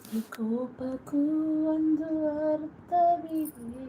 ಪ್ರತಿ ಕೋಪಕ್ಕೂ ಒಂದು ಅರ್ಥವಿದೆ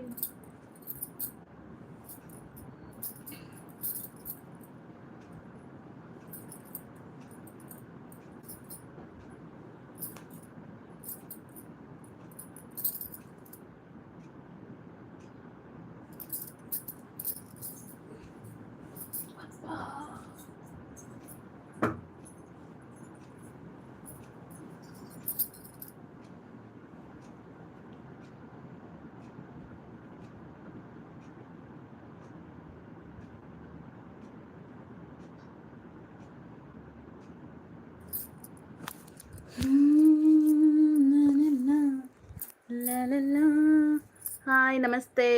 ಹಾಯ್ ನಮಸ್ತೆ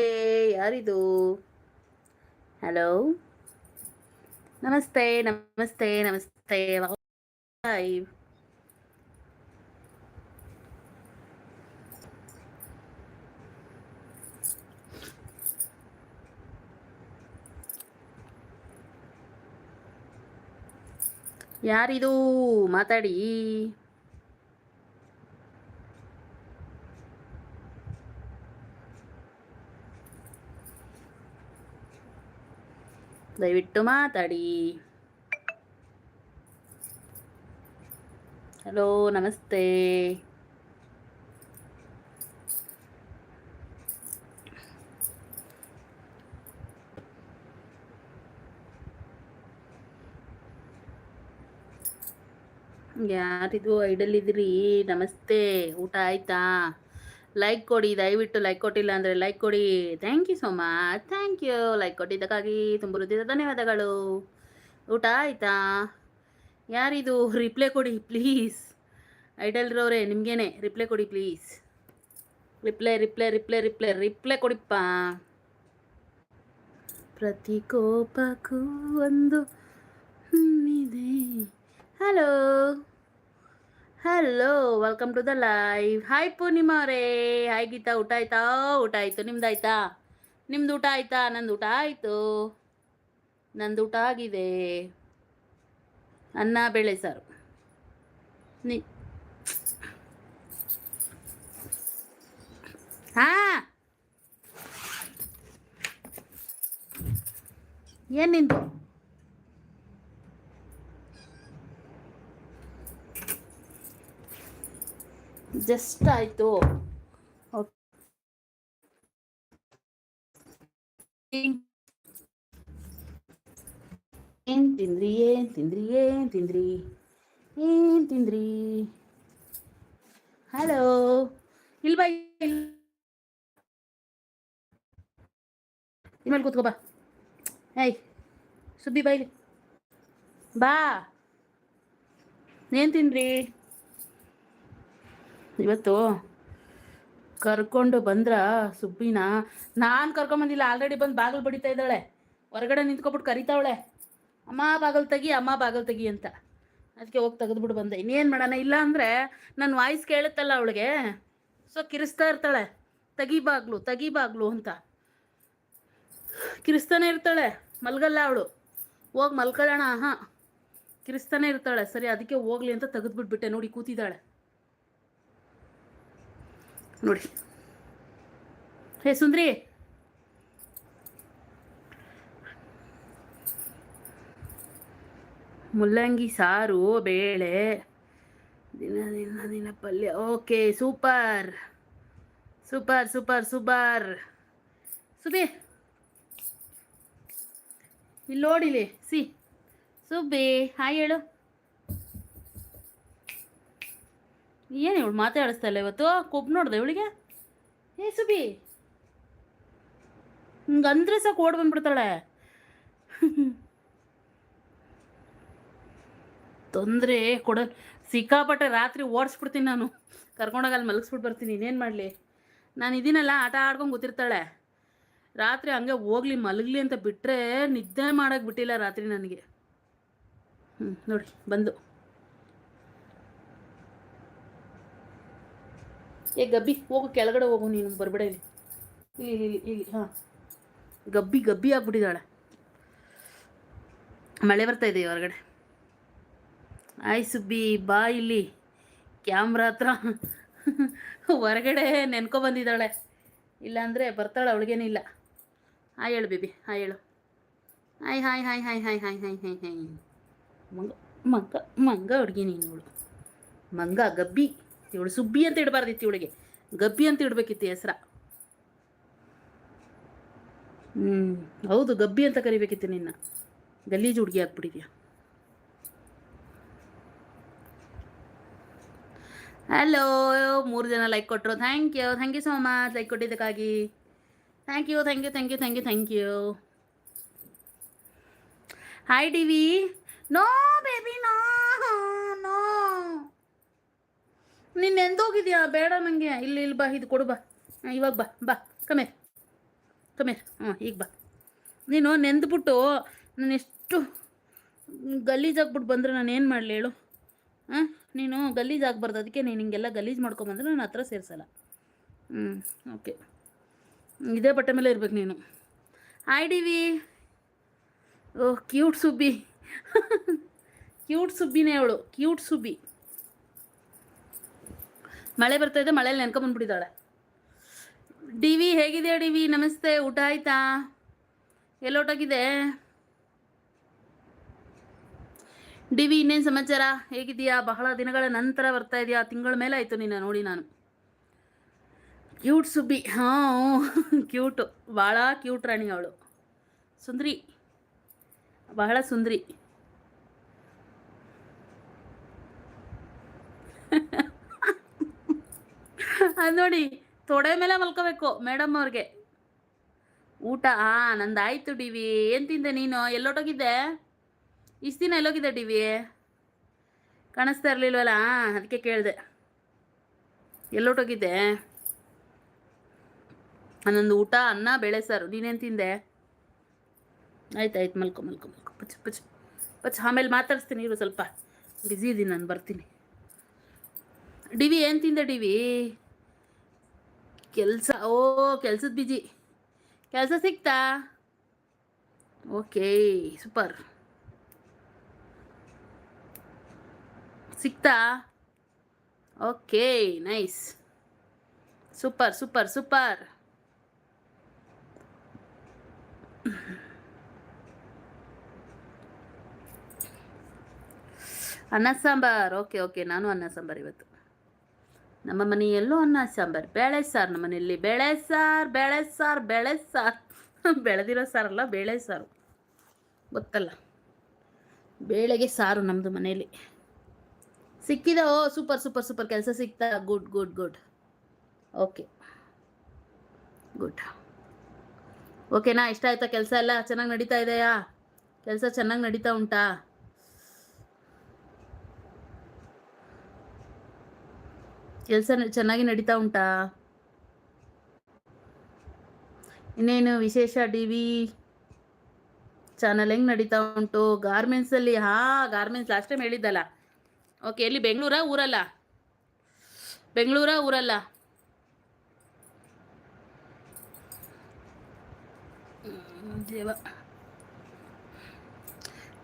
ಯಾರಿದು ಹಲೋ ನಮಸ್ತೆ ನಮಸ್ತೆ ನಮಸ್ತೆ ಹಾಯ್ ಯಾರಿದು ಮಾತಾಡಿ ದಯವಿಟ್ಟು ಮಾತಾಡಿ. ಹಲೋ ನಮಸ್ತೆ. ಯಾರಿದು ಐಡಲ್ ಇದ್ರಿ? ನಮಸ್ತೆ. ಊಟ ಆಯ್ತಾ? ಲೈಕ್ ಕೊಡಿ, ದಯವಿಟ್ಟು ಲೈಕ್ ಕೊಟ್ಟಿಲ್ಲ ಅಂದರೆ ಲೈಕ್ ಕೊಡಿ. Thank you so much thank you like ಕೊಟ್ಟಿದ್ದಕ್ಕಾಗಿ ತುಂಬ ಹೃದಯದ ಧನ್ಯವಾದಗಳು. ಊಟ ಆಯಿತಾ? ಯಾರಿದು? ರಿಪ್ಲೈ ಕೊಡಿ ಪ್ಲೀಸ್ ಐಡಲ್ರವ್ರೆ ನಿಮಗೇನೆ. ರಿಪ್ಲೈ ಕೊಡಿ please reply reply reply reply reply ಕೊಡಿಪ್ಪ. ಪ್ರತಿ ಕೋಪಕ್ಕೂ ಒಂದು hello hello welcome to the live hi Purnima ಅವರೇ ಹಾಯ್ ಗೀತಾ ಊಟ ಆಯ್ತಾ? ಊಟ ಆಯಿತು. ನಿಮ್ದು ಆಯ್ತಾ? ನಿಮ್ದು ಊಟ ಆಯ್ತಾ? ನಂದು ಊಟ ಆಯಿತು. ನಂದು ಊಟ ಆಗಿದೆ. ಅನ್ನ, ಬೇಳೆ ಸಾರು. ನಿ ಹಾ! ಏನು ಜಸ್ಟ್ ಆಯಿತು ಏನ್ ತಿಂದ್ರಿ ಏನ್ ತಿಂದ್ರಿ ಏನ್ ತಿಂದ್ರಿ ಏನ್ ತಿಂದ್ರಿ? ಹಲೋ ಇಲ್ವಾ ಇಮೇಲೆ ಕೂತ್ಕೋ ಬಾ. ಏಯ್ ಸುಬ್ಬಿ ಬೈಲಿ ಬಾ. ಏನ್ ತಿಂದ್ರಿ? ಇವತ್ತು ಕರ್ಕೊಂಡು ಬಂದ್ರ ಸುಬ್ಬಿನ? ನಾನು ಕರ್ಕೊಂಬಂದಿಲ್ಲ ಆಲ್ರೆಡಿ ಬಂದು ಬಾಗಿಲು ಬಡಿತಾ ಇದ್ದಾಳೆ. ಹೊರಗಡೆ ನಿಂತ್ಕೊಬಿಟ್ಟು ಕರಿತಾವಳೆ. ಅಮ್ಮ ಬಾಗಲ್ ತೆಗಿ, ಅಮ್ಮ ಬಾಗಲ್ ತೆಗಿ ಅಂತ. ಅದಕ್ಕೆ ಹೋಗಿ ತೆಗೆದ್ಬಿಟ್ಟು ಬಂದೆ. ಇನ್ನೇನು ಮಾಡೋಣ? ಇಲ್ಲ ಅಂದ್ರೆ ನನ್ನ ವಾಯ್ಸ್ ಕೇಳುತ್ತಲ್ಲ ಅವಳಿಗೆ. ಸೊ ಕಿರಿಸ್ತಾ ಇರ್ತಾಳೆ. ತಗಿ ಬಾಗ್ಲು ತಗಿ ಬಾಗ್ಲು ಅಂತ. ಕಿರಿಸ್ತಾನೆ ಇರ್ತಾಳೆ. ಮಲ್ಗಲ್ಲ ಅವಳು. ಹೋಗಿ ಮಲ್ಕೊಳ್ಳೋಣ. ಹಾಂ ಕಿರಿಸ್ತಾನೆ ಇರ್ತಾಳೆ. ಸರಿ, ಅದಕ್ಕೆ ಹೋಗ್ಲಿ ಅಂತ ತೆಗೆದ್ಬಿಟ್ಬಿಟ್ಟೆ. ನೋಡಿ, ಕೂತಿದ್ದಾಳೆ. ನೋಡಿ. ಹೇ, ಸುಂದ್ರಿ. ಮುಲ್ಲಂಗಿ, ಸಾರು, ಬೇಳೆ, ದಿನ ದಿನ ದಿನ ಪಲ್ಯ. Okay, super. Super super super. ಸುಬಿ ಇಲ್ಲಿ ನೋಡಿಲಿ ಸಿ. ಸುಬ್ಬಿ, ಹಾಯ್ ಹೇಳು. ಏನು ಇವಳು ಮಾತಾಡಿಸ್ತಾ ಇಲ್ಲ ಇವತ್ತು? ಕೊಬ್ಬು ನೋಡ್ದೆ ಇವಳಿಗೆ? ಏ, ಸುಬಿ! ಹಿಂಗೆ ಅಂದ್ರೆ ಸಾಕು ಓಡ್ ಬಂದ್ಬಿಡ್ತಾಳೆ. ತೊಂದರೆ, ಕೊಡ ಸಿಕ್ಕಾಪಟ್ಟೆ ರಾತ್ರಿ ಓಡಿಸ್ಬಿಡ್ತೀನಿ ನಾನು. ಕರ್ಕೊಂಡೋಗಿ ಅಲ್ಲಿ ಮಲಗಿಸ್ಬಿಟ್ಟು ಬರ್ತೀನಿ, ಇನ್ನೇನು ಮಾಡಲಿ? ನಾನು ಇದೀನಲ್ಲ, ಆಟ ಆಡ್ಕೊಂಡು ಗೊತ್ತಿರ್ತಾಳೆ ರಾತ್ರಿ ಹಂಗೆ ಹೋಗ್ಲಿ, ಮಲಗಲಿ ಅಂತ ಬಿಟ್ಟರೆ ನಿದ್ದೆ ಮಾಡೋಕ್ಕೆ ಬಿಟ್ಟಿಲ್ಲ ರಾತ್ರಿ ನನಗೆ. ಹ್ಞೂ ನೋಡಿ ಬಂದು. ಏ, ಗಬ್ಬಿ, ಹೋಗು, ಕೆಳಗಡೆ ಹೋಗು, ನೀನು ಬರಬೇಡ ಇಲ್ಲಿ. ಇಲ್ಲಿ ಇಲ್ಲಿ ಇಲ್ಲಿ ಹಾಂ. ಗಬ್ಬಿ ಗಬ್ಬಿ ಆಗ್ಬಿಟ್ಟಿದ್ದಾಳೆ. ಮಳೆ ಬರ್ತಾ ಇದೆ ಹೊರಗಡೆ. ಆಯ್ ಸುಬ್ಬಿ, ಬಾ ಇಲ್ಲಿ. ಕ್ಯಾಮ್ರಾ ಹತ್ರ ಹೊರಗಡೆ ನೆನ್ಕೊ ಬಂದಿದ್ದಾಳೆ. ಇಲ್ಲಾಂದರೆ ಬರ್ತಾಳೆ ಅವಳಿಗೇನಿಲ್ಲ ಹಾಯ್ ಹೇಳು ಬೇಬಿ ಹಾಯ್ ಹೇಳು. Hi hi hi hi hi hi hi hi hi. ಮಂಗ ಮಂಗ ಮಂಗ ಹುಡುಗಿ ನೀನು ಮಂಗ, ಗಬ್ಬಿ. ಇವಳು ಸುಬ್ಬಿ ಅಂತ ಇಡಬಾರ್ದಿತ್ತು ಇವಳಿಗೆ. ಗಬ್ಬಿ ಅಂತ ಇಡಬೇಕಿತ್ತು ಹೆಸ್ರ. ಹ್ಞೂ ಹೌದು, ಗಬ್ಬಿ ಅಂತ ಕರಿಬೇಕಿತ್ತು ನಿನ್ನ. ಗಲೀಜು ಹುಡುಗಿ ಆಗ್ಬಿಟ್ಟಿದ್ಯಾ? ಹಲೋ ಮೂರು ಜನ ಲೈಕ್ ಕೊಟ್ಟರು thank you thank you so much like ಕೊಟ್ಟಿದ್ದಕ್ಕಾಗಿ. Thank you thank you thank you thank you thank you hi D V no baby no ನೀನು ಎಂದೋಗಿದ್ಯಾ? ಬೇಡ ನನಗೆ ಇಲ್ಲಿ ಇಲ್ಲಿ ಬಾ, ಇದು ಕೊಡು, ಬಾ. ಇವಾಗ ಬಾ ಬಾ. ಕಮೇರ್ ಕಮೇರ್ ಹಾಂ ಈಗ ಬಾ. ನೀನು ನೆಂದ್ಬಿಟ್ಟು ನಾನು ಎಷ್ಟು ಗಲೀಜಾಗ್ಬಿಟ್ಟು ಬಂದರೆ ನಾನು ಏನು ಮಾಡಲಿ ಹೇಳು? ಹಾಂ ನೀನು ಗಲೀಜು ಆಗಬಾರ್ದು ಅದಕ್ಕೆ ನೀನು ಹಿಂಗೆಲ್ಲ ಗಲೀಜ್ ಮಾಡ್ಕೊಂಬಂದ್ರೆ ನಾನು ಹತ್ರ ಸೇರಿಸಲ್ಲ. ಹ್ಞೂ ಓಕೆ. ಇದೇ ಬಟ್ಟೆ ಮೇಲೆ ಇರ್ಬೇಕು ನೀನು. Hi D V oh cute Subbi. Cute ಸುಬ್ಬಿನೇ ಅವಳು. ಕ್ಯೂಟ್ ಸುಬ್ಬಿ. ಮಳೆ ಬರ್ತಾ ಇದೆ, ಮಳೆಯಲ್ಲಿ ನೆನ್ಕೊಂಬಂದ್ಬಿಟ್ಟಿದ್ದಾಳೆ ಡಿ ವಿ ಹೇಗಿದೆಯಾ ಡಿ ವಿ? ನಮಸ್ತೆ, ಊಟ ಆಯ್ತಾ? ಎಲ್ಲೋಟಾಗಿದೆ? ಡಿ ವಿ, ಇನ್ನೇನು ಸಮಾಚಾರ? ಹೇಗಿದೆಯಾ ಬಹಳ ದಿನಗಳ ನಂತರ ಬರ್ತಾ ಇದೆಯಾ? ತಿಂಗಳ ಮೇಲೆ ಆಯಿತು ನಿನ್ನ ನೋಡಿ ನಾನು. ಕ್ಯೂಟ್ ಸುಬ್ಬಿ. ಹಾಂ, ಕ್ಯೂಟು. ಭಾಳ ಕ್ಯೂಟ್ ರಾಣಿ ಅವಳು. ಸುಂದ್ರಿ. ಬಹಳ ಸುಂದ್ರಿ. ಅದು ನೋಡಿ, ತೊಡೆ ಮೇಲೆ ಮಲ್ಕೋಬೇಕು ಮೇಡಮ್ ಅವ್ರಿಗೆ. ಊಟ ಹಾ ನಂದಾಯ್ತು ಡಿವಿ ಏನು ತಿಂದೆ ನೀನು? ಎಲ್ಲೊಟ್ಟೋಗಿದ್ದೆ ಇಷ್ಟು ದಿನ ಎಲ್ಲೋಗಿದ್ದೆ ಡಿವಿ ಕಾಣಿಸ್ತಾ ಇರಲಿಲ್ವಲ್ಲ? ಅದಕ್ಕೆ ಕೇಳಿದೆ. ಎಲ್ಲೊಟ್ಟೋಗಿದ್ದೆ ನಂದು ಊಟ, ಅನ್ನ, ಬೇಳೆ ಸಾರು. ನೀನೇನು ತಿಂದೆ? ಆಯ್ತು ಆಯ್ತು ಮಲ್ಕೊ ಮಲ್ಕೊ ಮಲ್ಕೊ. ಪಚ್ ಪಚ್ ಪಚ್. ಆಮೇಲೆ ಮಾತಾಡಿಸ್ತೀನಿ ಇರು ಸ್ವಲ್ಪ. ಬ್ಯುಸಿ ಇದ್ದೀನಿ ನಾನು ಬರ್ತೀನಿ. ಡಿವಿ ಏನು ತಿಂದೆ ಡಿ ವಿ? ಕೆಲಸ, ಓ, ಕೆಲ್ಸದ ಬಿಜಿ ಕೆಲಸ ಸಿಕ್ತಾ? ಓಕೆ ಸೂಪರ್ ಸಿಕ್ತಾ? Okay nice super super super ಅನ್ನ ಸಾಂಬಾರ್ ಓಕೆ ಓಕೆ ನಾನು ಅನ್ನ ಸಾಂಬಾರ್ ಇವತ್ತು. ನಮ್ಮ ಮನೆಯಲ್ಲೂ ಅನ್ನ, ಸಾಂಬಾರು. ಬೇಳೆ ಸಾರು ನಮ್ಮ ಮನೆಯಲ್ಲಿ. ಬೇಳೆ ಸಾರು ಬೇಳೆ ಸಾರು ಬೇಳೆ ಸಾರು. ಬೆಳೆದಿರೋ ಸಾರಲ್ಲ, ಬೇಳೆ ಸಾರು. ಗೊತ್ತಲ್ಲ. ಬೇಳೆಗೆ ಸಾರು ನಮ್ಮದು ಮನೆಯಲ್ಲಿ. ಸಿಕ್ಕಿದೆ. ಓ ಸೂಪರ್ ಸೂಪರ್ ಸೂಪರ್ ಕೆಲಸ ಸಿಗ್ತಾ good good good okay good ಓಕೆನಾ ಇಷ್ಟ ಆಯ್ತಾ? ಕೆಲಸ ಎಲ್ಲ ಚೆನ್ನಾಗಿ ನಡೀತಾ ಇದೆಯಾ? ಕೆಲಸ ಚೆನ್ನಾಗಿ ನಡೀತಾ ಉಂಟಾ? ಕೆಲಸ ಚೆನ್ನಾಗಿ ನಡೀತಾ ಉಂಟಾ? ಇನ್ನೇನು ವಿಶೇಷ ಡಿ ವಿ ಚಾನಲ್ ಹೆಂಗೆ ನಡೀತಾ ಉಂಟು? ಗಾರ್ಮೆಂಟ್ಸಲ್ಲಿ ಹಾ ಗಾರ್ಮೆಂಟ್ಸ್ ಲಾಸ್ಟ್ ಟೈಮ್ ಹೇಳಿದ್ದಲ್ಲ. ಓಕೆ ಎಲ್ಲಿ? ಬೆಂಗಳೂರಾ, ಊರಲ್ಲ? ಬೆಂಗಳೂರಾ, ಊರಲ್ಲ?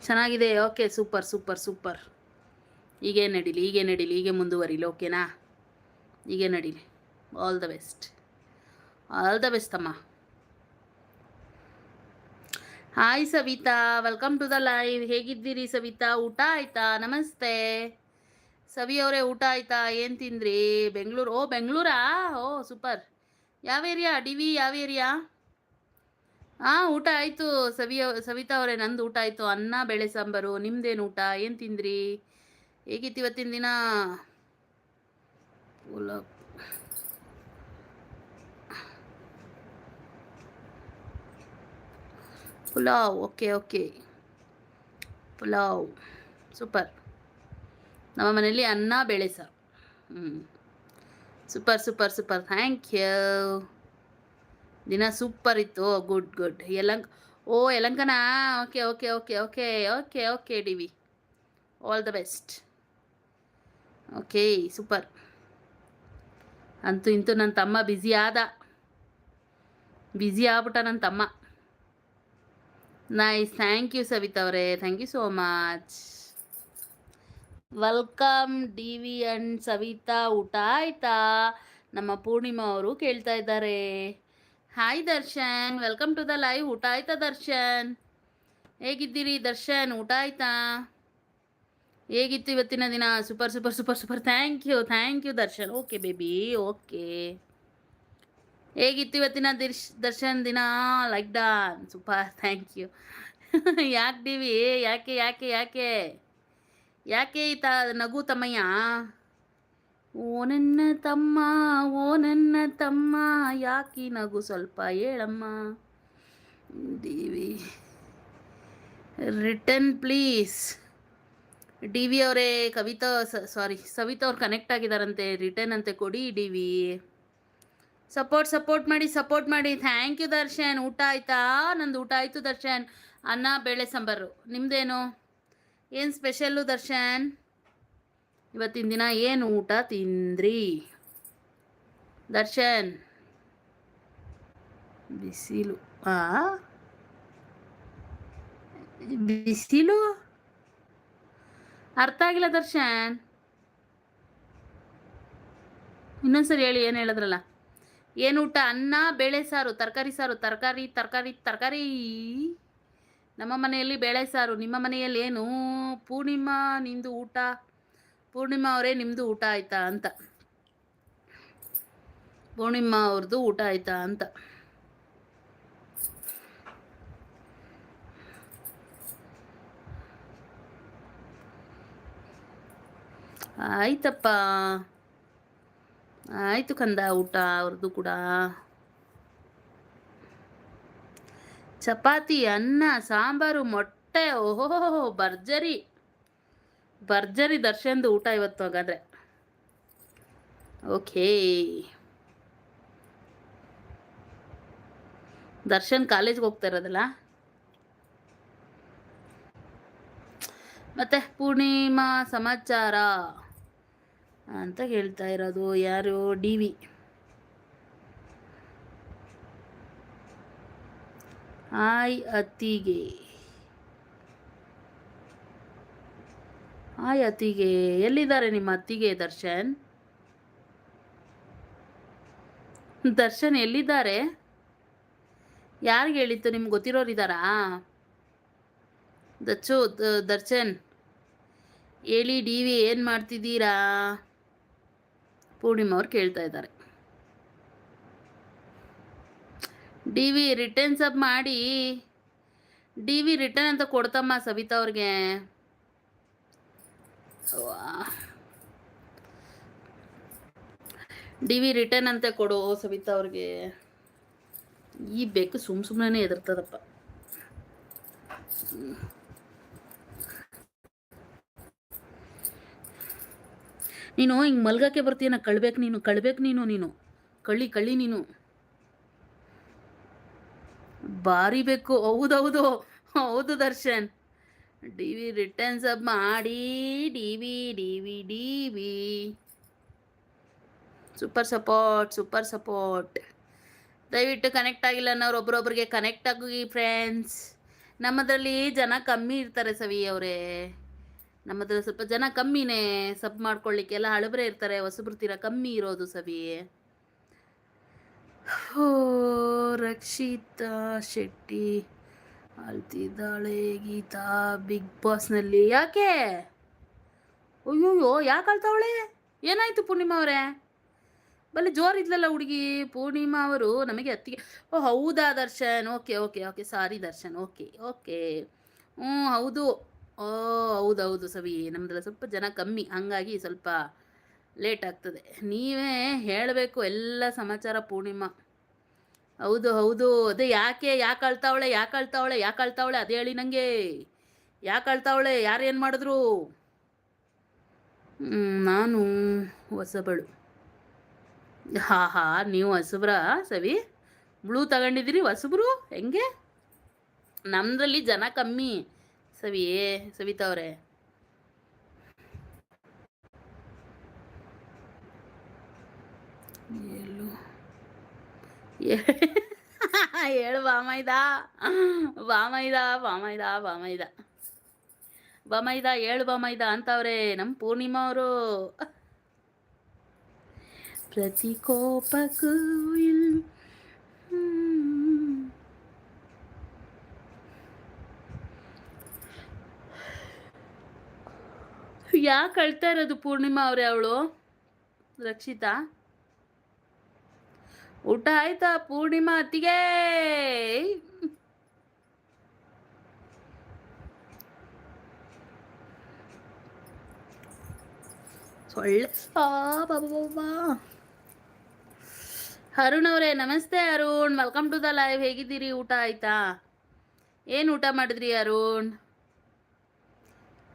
ಚೆನ್ನಾಗಿದೆ. ಓಕೆ ಸೂಪರ್ ಸೂಪರ್ ಸೂಪರ್ ಹೀಗೆ ನಡೀಲಿ ಹೀಗೆ ನಡೀಲಿ, ಹೀಗೆ ಮುಂದುವರಿಲಿ ಓಕೆನಾ ಹೀಗೆ ನಡೀಲಿ. All the best all the best ಅಮ್ಮ. Hi Savitha welcome to the live ಹೇಗಿದ್ದೀರಿ ಸವಿತಾ ಊಟ ಆಯ್ತಾ? ನಮಸ್ತೆ. ಸವಿ ಅವರೇ, ಊಟ ಆಯ್ತಾ? ಏನು ತಿಂದ್ರಿ? ಬೆಂಗಳೂರು? ಓ, ಬೆಂಗಳೂರಾ? ಓ ಸೂಪರ್ ಯಾವ ಏರಿಯಾ ಡಿ ವಿ ಯಾವ ಏರಿಯಾ ಹಾಂ ಊಟ ಆಯಿತು. ಸವಿ ಸವಿತಾ ಅವರೇ, ನಂದು ಊಟ ಆಯಿತು. ಅನ್ನ, ಬೇಳೆ ಸಾಂಬಾರು, ನಿಮ್ದೇನು ಊಟ? ಏನು ತಿಂದ್ರಿ? ಹೇಗಿತ್ತು ಇವತ್ತಿನ ದಿನ? Pulao pulao okay okay pulao super ನಮ್ಮ ಮನೇಲಿ ಅನ್ನ ಬೇಳೆ ಸರ್ ಹ್ಞೂ super super super thank you ದಿನ ಸೂಪರ್ ಇತ್ತು. ಗುಡ್ ಗುಡ್ ಯಲಂಕ, ಓ, ಯಲಂಕನ? Okay okay okay okay okay okay D V all the best okay super ಅಂತೂ ಇಂತೂ ನನ್ನ ತಮ್ಮ ಬ್ಯುಸಿ ಆದ. ಬ್ಯುಸಿ ಆಗ್ಬಿಟ್ಟ ನನ್ನ ತಮ್ಮ. ನೈಸ್ ಥ್ಯಾಂಕ್ ಯು ಸವಿತಾ ಅವರೇ. Thank you so much welcome D V and Savitha. ಊಟ ಆಯ್ತಾ? ನಮ್ಮ ಪೂರ್ಣಿಮಾ ಅವರು ಕೇಳ್ತಾ ಇದ್ದಾರೆ. Hi Darshan. Welcome to the live ಊಟ ಆಯ್ತಾ, ದರ್ಶನ್? ಹೇಗಿದ್ದೀರಿ, ದರ್ಶನ್? ಊಟ ಆಯ್ತಾ? ಹೇಗಿತ್ತು ಇವತ್ತಿನ ದಿನ? Super super super super thank you thank you Darshan. Okay baby okay ಹೇಗಿತ್ತು ಇವತ್ತಿನ ದಿರ್ಶ್, ದರ್ಶನ್ ದಿನ? ಲೈಕ್ ಡಾನ್ ಸೂಪರ್ ಥ್ಯಾಂಕ್ ಯು ಯಾಕೆ ಡಿವಿ ಯಾಕೆ ಯಾಕೆ ಯಾಕೆ? ಯಾಕೆ ಈ ತ, ನಗು ತಮ್ಮಯ್ಯ? ಓ ನನ್ನ ತಮ್ಮ, ಓ ನನ್ನ ತಮ್ಮ. ಯಾಕೆ ನಗು ಸ್ವಲ್ಪ ಹೇಳಮ್ಮ? D V return please D V ಅವರೇ ಕವಿತಾ ಸಾರಿ ಸವಿತಾ ಅವ್ರು ಕನೆಕ್ಟ್ ಆಗಿದಾರಂತೆ ರಿಟರ್ನ್ ಅಂತೆ ಕೊಡಿ ಡಿ ವಿ. ಸಪೋರ್ಟ್ ಸಪೋರ್ಟ್ ಮಾಡಿ ಸಪೋರ್ಟ್ ಮಾಡಿ. ಥ್ಯಾಂಕ್ ಯು ದರ್ಶನ್, ಊಟ ಆಯ್ತಾ? ನಂದು ಊಟ ಆಯಿತು ದರ್ಶನ್. ಅನ್ನ, ಬೇಳೆ, ಸಾಂಬಾರು. ನಿಮ್ಮದೇನು ಏನು ಸ್ಪೆಷಲ್ಲು ದರ್ಶನ್? ಇವತ್ತಿನ ದಿನ ಏನು ಊಟ ತಿಂದ್ರಿ? ದರ್ಶನ್. ಬಿಸಿಲು, ಆ? ಬಿಸಿಲು? ಅರ್ಥ ಆಗಿಲ್ಲ ದರ್ಶನ್. ಇನ್ನೊಂದ್ಸರಿ ಹೇಳಿ, ಏನು ಹೇಳಿದ್ರಲ್ಲ? ಏನು ಊಟ? ಅನ್ನ, ಬೇಳೆ ಸಾರು, ತರಕಾರಿ ಸಾರು, ತರಕಾರಿ ತರಕಾರಿ ತರಕಾರಿ. ನಮ್ಮ ಮನೆಯಲ್ಲಿ ಬೇಳೆ ಸಾರು. ನಿಮ್ಮ ಮನೆಯಲ್ಲಿ ಏನು? ಪೂರ್ಣಿಮಾ ನಿಂದು ಊಟ? ಪೂರ್ಣಿಮಾ ಅವರೇ ನಿಮ್ಮದು ಊಟ ಆಯ್ತಾ ಅಂತ. ಪೂರ್ಣಿಮಾ ಅವ್ರದ್ದು ಊಟ ಆಯ್ತಾ ಅಂತ. ಆಯ್ತಪ್ಪ. ಆಯ್ತು ಕಂದ ಊಟ ಅವ್ರದ್ದು ಕೂಡ. ಚಪಾತಿ, ಅನ್ನ, ಸಾಂಬಾರು, ಮೊಟ್ಟೆ ಓಹೋ ಭರ್ಜರಿ. ಭರ್ಜರಿ ದರ್ಶನ್ದು ಊಟ ಇವತ್ತು ಹಾಗಾದ್ರೆ. ಓಕೆ. ದರ್ಶನ್ ಕಾಲೇಜ್ಗೆ ಹೋಗ್ತಾ ಇರೋದಲ್ಲ? ಮತ್ತೆ ಪೂರ್ಣಿಮಾ ಸಮಾಚಾರ. ಅಂತ ಹೇಳ್ತಾ ಇರೋದು ಯಾರು? D V. ಹಾಯ್ ಅತ್ತಿಗೆ. ಹಾಯ್ ಅತ್ತಿಗೆ. ಎಲ್ಲಿದ್ದಾರೆ ನಿಮ್ಮ ಅತ್ತಿಗೆ ದರ್ಶನ್? ದರ್ಶನ್ ಎಲ್ಲಿದ್ದಾರೆ? ಯಾರಿಗೆ ಹೇಳಿತ್ತು ನಿಮ್ಗೆ ಗೊತ್ತಿರೋರು ಇದ್ದಾರಾ? ದಚ್ಚು ದರ್ಶನ್, ಹೇಳಿ ಡಿ ವಿ ಏನು ಮಾಡ್ತಿದ್ದೀರಾ? ಪೂರ್ಣಿಮಾ ಅವ್ರು ಕೇಳ್ತಾ ಇದ್ದಾರೆ. ಡಿ ವಿ ರಿಟರ್ನ್ ಸಬ್ ಮಾಡಿ, ಡಿ ವಿ ರಿಟರ್ನ್ ಅಂತ ಕೊಡ್ತಮ್ಮ ಸವಿತಾ ಅವ್ರಿಗೆ. ಡಿ ವಿ ರಿಟರ್ನ್ ಅಂತ ಕೊಡು ಸವಿತಾ ಅವ್ರಿಗೆ. ಈ ಬೇಕು ಸುಮ್ ಸುಮ್ಮನೆ ಎದುರ್ತದಪ್ಪ. ನೀನು ಹಿಂಗೆ ಮಲ್ಗಕ್ಕೆ ಬರ್ತೀಯನ ಕಳ್ಬೇಕು ನೀನು ಕಳ್ಬೇಕು ನೀನು ನೀನು. ಕಳ್ಳಿ ಕಳ್ಳಿ ನೀನು. ಬಾರಿ ಬೇಕು. ಹೌದೌದು ಹೌದು, Darshan. D V returns up ಮಾಡಿ. D V D V D V. Super support super support. ದಯವಿಟ್ಟು ಕನೆಕ್ಟ್ ಆಗಿಲ್ಲ ಅನ್ನೋರು ಒಬ್ರೊಬ್ರಿಗೆ ಕನೆಕ್ಟ್ ಆಗಿ, ಫ್ರೆಂಡ್ಸ್. ನಮ್ಮದ್ರಲ್ಲಿ ಜನ ಕಮ್ಮಿ ಇರ್ತಾರೆ ಸವಿ ಅವರೇ. ನಮ್ಮದ್ರಲ್ಲಿ ಸ್ವಲ್ಪ ಜನ ಕಮ್ಮಿನೇ ಸಬ್ ಮಾಡ್ಕೊಳ್ಳಿಕ್ಕೆ ಎಲ್ಲ ಹಳಬ್ರೆ ಇರ್ತಾರೆ ಹೊಸಬ್ರು ಕಮ್ಮಿ ಇರೋದು ಸವಿ. ಹೋ, ರಕ್ಷಿತಾ ಶೆಟ್ಟಿ ಅಳ್ತಿದ್ದಾಳೆ ಗೀತಾ ಬಿಗ್ ಬಾಸ್ನಲ್ಲಿ. ಯಾಕೆ? ಅಯ್ಯೋಯ್ಯೋ, ಯಾಕೆ ಅಳ್ತಾವಳೆ? ಏನಾಯ್ತು ಪೂರ್ಣಿಮಾ ಅವರೇ? ಬಲ್ಲಿ ಜೋರಿದ್ಲಲ್ಲ ಹುಡುಗಿ. ಪೂರ್ಣಿಮಾ ಅವರು ನಮಗೆ ಅತ್ತಿಗೆ, ಓ, ಹೌದಾ Darshan? Okay okay okay, sorry Darshan. Okay okay. ಹ್ಞೂ ಹೌದು. ಓ, ಹೌದೌದು ಸವಿ. ನಮ್ದೆಲ್ಲ ಸ್ವಲ್ಪ ಜನ ಕಮ್ಮಿ. ಹಂಗಾಗಿ ಸ್ವಲ್ಪ ಲೇಟ್ ಆಗ್ತದೆ. ನೀವೇ ಹೇಳಬೇಕು ಎಲ್ಲ ಸಮಾಚಾರ ಪೂರ್ಣಿಮಾ. ಹೌದು ಹೌದು. ಅದೇ ಯಾಕೆ ಯಾಕೆ ಅಳ್ತಾವಳೆ ಯಾಕೆ ಅಳ್ತಾವಳೆ ಯಾಕೆ ಅಳ್ತಾವಳೆ ಅದೇ ಹೇಳಿ ನನಗೆ ಯಾಕೆ ಅಳ್ತಾವಳೆ ಯಾರು ಏನು ಮಾಡಿದ್ರು? ನಾನು ಹೊಸಬಳು. ಹಾ ಹಾ, ನೀವು ಹೊಸಬ್ರ ಸವಿ. ಬ್ಲೂ ತಗೊಂಡಿದ್ದೀರಿ ಹೊಸಬ್ರು? ಹೆಂಗೆ? ನಮ್ಮದ್ರಲ್ಲಿ ಜನ ಕಮ್ಮಿ. ಸವಿ ಸವಿತಾ ಅವರೇ ಹೇಳು ಬಾಮೈದ ಬಾಮೈದ ಬಾಮೈದ ಬಾಮೈದ ಬಮೈದ ಏಳು ಬಾಮೈದ ಅಂತವ್ರೆ ನಮ್ ಪೂರ್ಣಿಮಾ ಅವರು. ಪ್ರತಿ ಕೋಪಕ್ಕೂ ಯಾಕೆ ಅಳ್ತಾ ಇರೋದು ಪೂರ್ಣಿಮಾ ಅವ್ರೆ ಅವಳು? ರಕ್ಷಿತಾ? ಊಟ ಆಯ್ತಾ ಪೂರ್ಣಿಮಾ ಅತ್ತಿಗೆ? ಬಾಬಾ ಅರುಣ್ ಅವರೇ, ನಮಸ್ತೆ Arun. Welcome to the live ಹೇಗಿದ್ದೀರಿ? ಊಟ ಆಯ್ತಾ? ಏನು ಊಟ ಮಾಡಿದ್ರಿ ಅರುಣ್?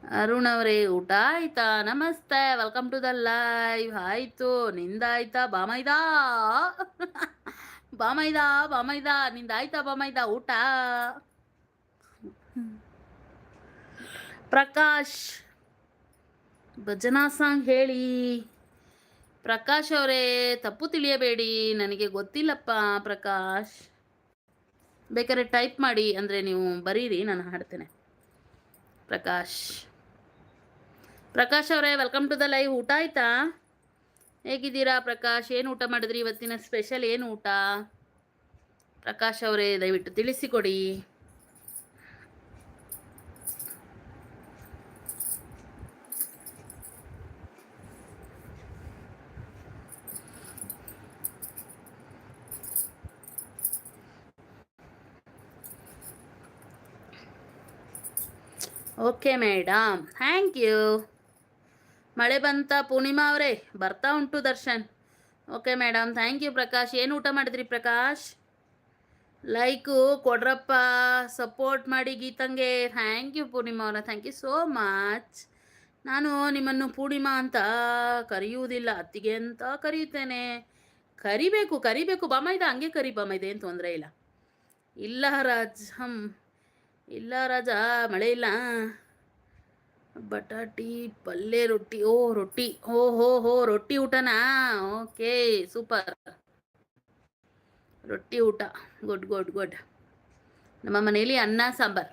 ಅರುಣ್ ಅವರೇ, ಊಟ ಆಯ್ತಾ? ನಮಸ್ತೆ ವೆಲ್ಕಮ್ ಟು ದ ಲೈವ್ ಆಯ್ತು, ನಿಂದಾಯ್ತಾ, ಬಾಮೈದಾ? ಬಾಮೈದಾ ಬಾಮೈದಾ, ನಿಂದಾಯ್ತಾ, ಬಾಮೈದಾ, ಊಟ? ಪ್ರಕಾಶ್, ಭಜನಾ ಸಾಂಗ್ ಹೇಳಿ. ಪ್ರಕಾಶ್ ಅವರೇ, ತಪ್ಪು ತಿಳಿಯಬೇಡಿ, ನನಗೆ ಗೊತ್ತಿಲ್ಲಪ್ಪ ಪ್ರಕಾಶ್. ಬೇಕಾದ್ರೆ ಟೈಪ್ ಮಾಡಿ, ಅಂದರೆ ನೀವು ಬರೀರಿ, ನಾನು ಹಾಡ್ತೇನೆ. ಪ್ರಕಾಶ್. ಪ್ರಕಾಶ್ ಅವರೇ ವೆಲ್ಕಮ್ ಟು ದ ಲೈವ್ ಊಟ ಆಯ್ತಾ? ಹೇಗಿದ್ದೀರಾ ಪ್ರಕಾಶ್? ಏನು ಊಟ ಮಾಡಿದ್ರಿ ಇವತ್ತಿನ ಸ್ಪೆಷಲ್ ಏನು ಊಟ? ಪ್ರಕಾಶ್ ಅವರೇ, ದಯವಿಟ್ಟು ತಿಳಿಸಿಕೊಡಿ. ಓಕೆ ಮೇಡಮ್ ಥ್ಯಾಂಕ್ ಯು ಮಳೆ ಬಂತ ಪೂರ್ಣಿಮಾ ಅವರೇ, ಬರ್ತಾ ಉಂಟು Darshan. Okay madam thank you Prakash. ಏನು ಊಟ ಮಾಡಿದ್ರಿ ಪ್ರಕಾಶ್? ಲೈಕು ಕೊಡ್ರಪ್ಪ ಸಪೋರ್ಟ್ ಮಾಡಿ ಗೀತಂಗೆ. ಥ್ಯಾಂಕ್ ಯು ಪೂರ್ಣಿಮಾ ಅವರ. ಥ್ಯಾಂಕ್ ಯು ಸೋ ಮಚ್ ನಾನು ನಿಮ್ಮನ್ನು ಪೂರ್ಣಿಮಾ ಅಂತ ಕರೆಯುವುದಿಲ್ಲ. ಅತ್ತಿಗೆ ಅಂತ ಕರೆಯುತ್ತೇನೆ. ಕರಿಬೇಕು ಕರಿಬೇಕು. ಬಾಮೈದ, ಹಂಗೆ ಕರಿ ಬಾಮೈದ ಏನು ತೊಂದರೆ ಇಲ್ಲ. ಇಲ್ಲ ರಾಜ್ ಹಂ ಇಲ್ಲ ರಾಜ, ಮಳೆ ಇಲ್ಲ. ಬಟಾಟಿ ಪಲ್ಯ ರೊಟ್ಟಿ, ಓ ರೊಟ್ಟಿ ಓ ಹೋ ಹೋ, ರೊಟ್ಟಿ ಊಟನಾ? Okay, super. ರೊಟ್ಟಿ ಊಟ, ಗುಡ್ ಗುಡ್ ಗುಡ್. ನಮ್ಮ ಮನೆಯಲ್ಲಿ ಅನ್ನ, ಸಾಂಬಾರ್.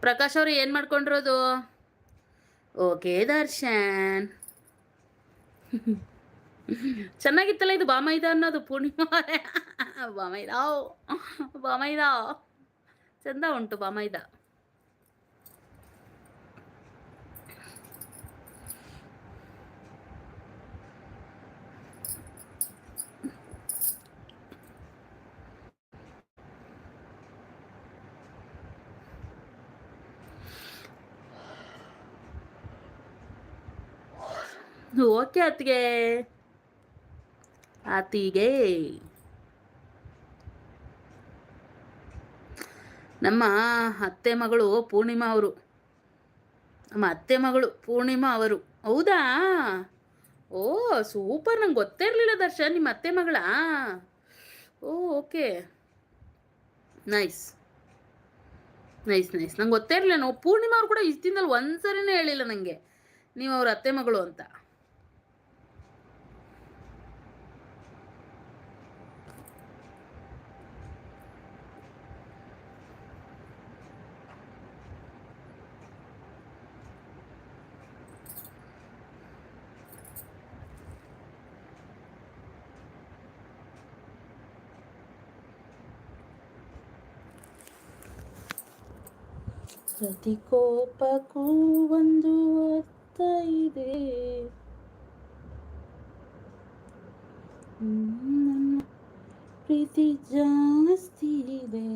ಪ್ರಕಾಶ್ ಅವರು, ಏನು ಮಾಡ್ಕೊಂಡಿರೋದು? ಓಕೆ, ದರ್ಶನ್. ಚೆನ್ನಾಗಿತ್ತಲ್ಲ ಇದು ಬಾಮೈದ ಅನ್ನೋದು ಪೂರ್ಣಿಮಾ ಬಾಮೈದ ಬಾಮೈದ ಚಂದ ಉಂಟು ಬಾಮೈದ. ಓಕೆ ಅತ್ತಿಗೆ ಆತಿಗೆ ನಮ್ಮ ಅತ್ತೆ ಮಗಳು ಪೂರ್ಣಿಮಾ ಅವರು. ನಮ್ಮ ಅತ್ತೆ ಮಗಳು ಪೂರ್ಣಿಮಾ ಅವರು. ಹೌದಾ? ಓ, ಸೂಪರ್. ನಂಗೆ ಗೊತ್ತೇ ಇರಲಿಲ್ಲ ದರ್ಶನ್, ನಿಮ್ಮ ಅತ್ತೆ ಮಗಳಾ. ಓ, ಓಕೆ. ನೈಸ್. Nice nice. ನಂಗೆ ಗೊತ್ತೇ ಇರಲಿಲ್ಲ. ನಾವು ಪೂರ್ಣಿಮಾ ಅವ್ರು ಕೂಡ ಇಷ್ಟಿಂದಲ್ಲಿ ದಿನದಲ್ಲಿ ಒಂದ್ಸರಿನೇ ಹೇಳಿಲ್ಲ ನನಗೆ ನೀವು ಅವ್ರ ಅತ್ತೆ ಮಗಳು ಅಂತ. ಪ್ರತಿ ಕೋಪಕ್ಕೂ ಒಂದು ಅರ್ಥ ಇದೆ. ಪ್ರೀತಿ ಜಾಸ್ತಿ ಇದೆ.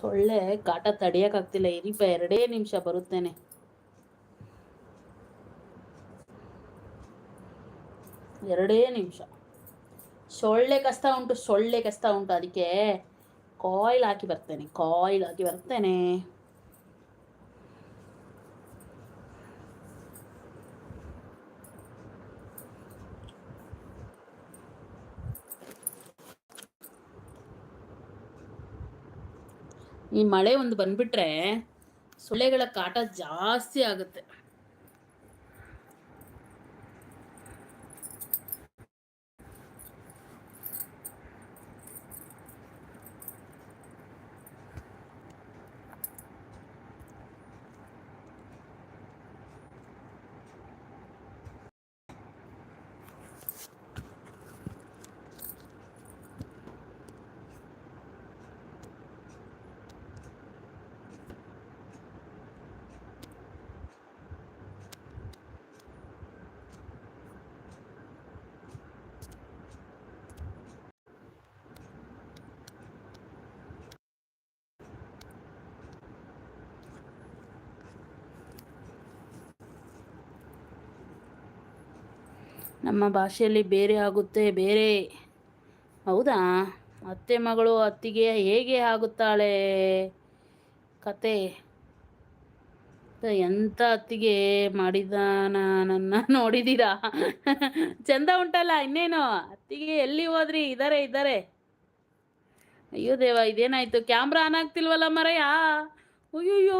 ಸೊಳ್ಳೆ ಕಾಟ ತಡಿಯಕ್ಕಾಗ್ತಿಲ್ಲ ಇರಿಪ ಎರಡೇ ನಿಮಿಷ ಬರುತ್ತೇನೆ. ಎರಡೇ ನಿಮಿಷ. ಸೊಳ್ಳೆ ಕಷ್ಟ ಉಂಟು, ಸೊಳ್ಳೆ ಕಷ್ಟ ಉಂಟು. ಅದಕ್ಕೆ ಕಾಯಿಲ್ ಹಾಕಿ ಬರ್ತೇನೆ ಕಾಯಿಲ್ ಹಾಕಿ ಬರ್ತೇನೆ. ಈ ಮಳೆ ಒಂದು ಬಂದ್ಬಿಟ್ರೆ ಸೊಳ್ಳೆಗಳ ಕಾಟ ಜಾಸ್ತಿ ಆಗುತ್ತೆ. ನಮ್ಮ ಭಾಷೆಯಲ್ಲಿ ಬೇರೆ ಆಗುತ್ತೆ, ಬೇರೆ. ಹೌದಾ? ಅತ್ತೆ ಮಗಳು ಅತ್ತಿಗೆ ಹೇಗೆ ಆಗುತ್ತಾಳೆ? ಕತೆ. ಎಂಥ ಅತ್ತಿಗೆ ಮಾಡಿದ ನನ್ನ ನೋಡಿದ್ದೀರಾ ಚಂದ ಉಂಟಲ್ಲ ಇನ್ನೇನು? ಅತ್ತಿಗೆ ಎಲ್ಲಿ ಹೋದ್ರಿ? ಇದ್ದಾರೆ ಇದ್ದಾರೆ ಅಯ್ಯೋ ದೇವ, ಇದೇನಾಯ್ತು? Camera on ಆಗ್ತಿಲ್ವಲ್ಲ ಮರಯ್ಯ? ಅಯ್ಯೋ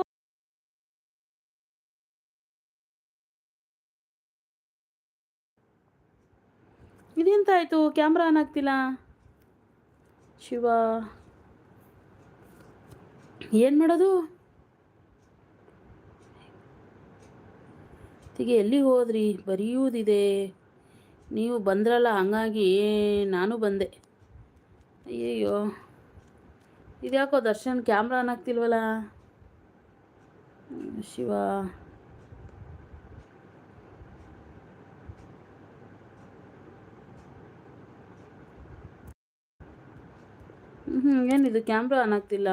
ಇದೆಂತ ಆಯ್ತು? ಕ್ಯಾಮ್ರಾ ಆನ್ ಆಗ್ತಿಲ್ಲ. ಶಿವ. ಏನು ಮಾಡೋದು? ತಿಗೆ ಎಲ್ಲಿ ಹೋದ್ರಿ? ಬರೆಯುವುದಿದೆ ನೀವು ಬಂದ್ರಲ್ಲ, ಹಂಗಾಗಿ ನಾನು ಬಂದೆ. ಅಯ್ಯಯ್ಯೋ. ಇದ್ಯಾಕೋ ದರ್ಶನ್ ಕ್ಯಾಮ್ರಾ ಆನ್ ಆಗ್ತಿಲ್ವಲ್ಲ? ಶಿವ. ಹ್ಞೂ ಏನಿದು ಕ್ಯಾಮ್ರಾ ಆನ್ ಆಗ್ತಿಲ್ಲ.